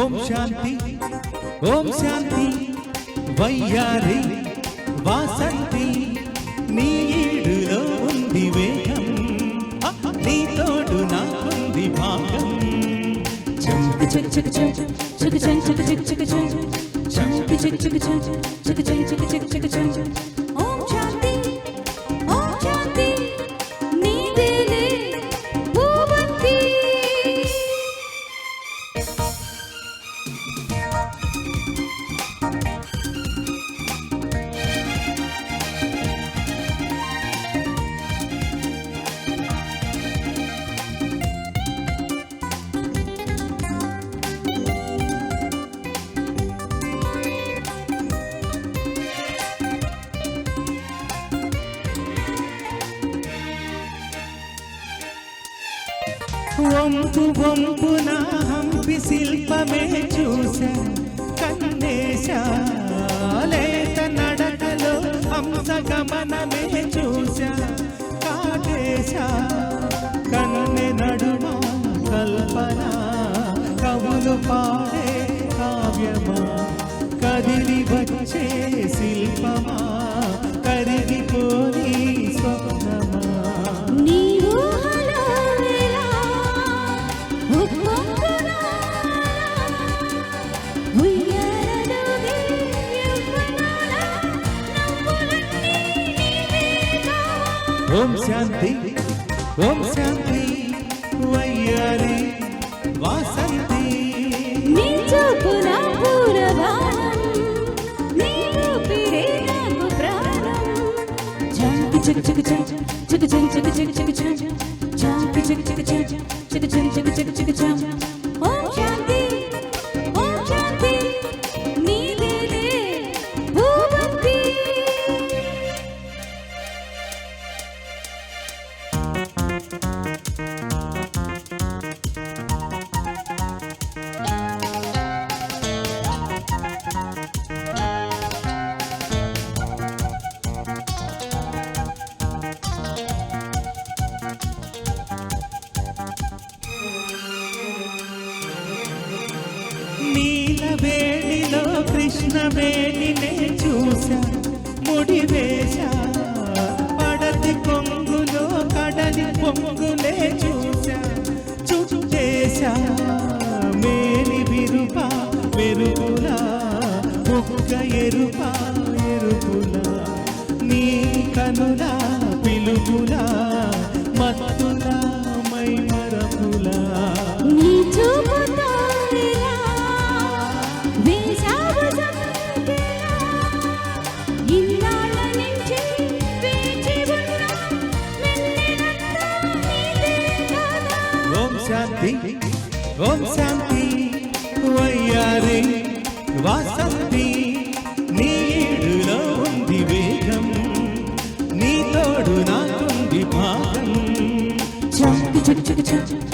ఓం శాంతి ఓం శాంతి వయ్యారి వాసంతి నీ ఈడులో ఉంది వేగం నీ తోడు నాకుంది భాగం చంపి చిక్ చిక్ చిక్ చిక్ చిక్ చిక్ చిక్ చిక్ చిక్ చంపి చిక్ చిక్ చిక్ చిక్ చిక్ చిక్ చిక్ చిక్ చిక్ వంపు వంపున హంపి శిల్పమే చూసా కన్నేశా నడకలో హంస గమనమే చూసా కాటేశా కన్నె నడుమ కల్పన. కవులు పాడే కావ్యమా. కదిలి వచ్చే శిల్పమా. ఓం శాంతి ఓం శాంతి వయ్యారి వాసంతి నీ చూపున పూరగానం, నీ ఊపిరే నాకు ప్రాణం. జాంకి చిక చిక చిక, చిక చిక చిక చిక చిక చిక. జాంకి చిక చిక నీలవేణిలో కృష్ణవేణినే చూసా ముడివేశా పడతి కొంగులో కడలి పొంగులే చూసా చుట్టేశా మేలి విరుప మెరుగులా ముక్క ఎరుప ఎరుపులా. నీ కనులా శాంతి ఓం శాంతి వయ్యారి వాసంతి నీ ఈడులో ఉంది వేగం నీ తోడు నాకుంది భాగం. Chugga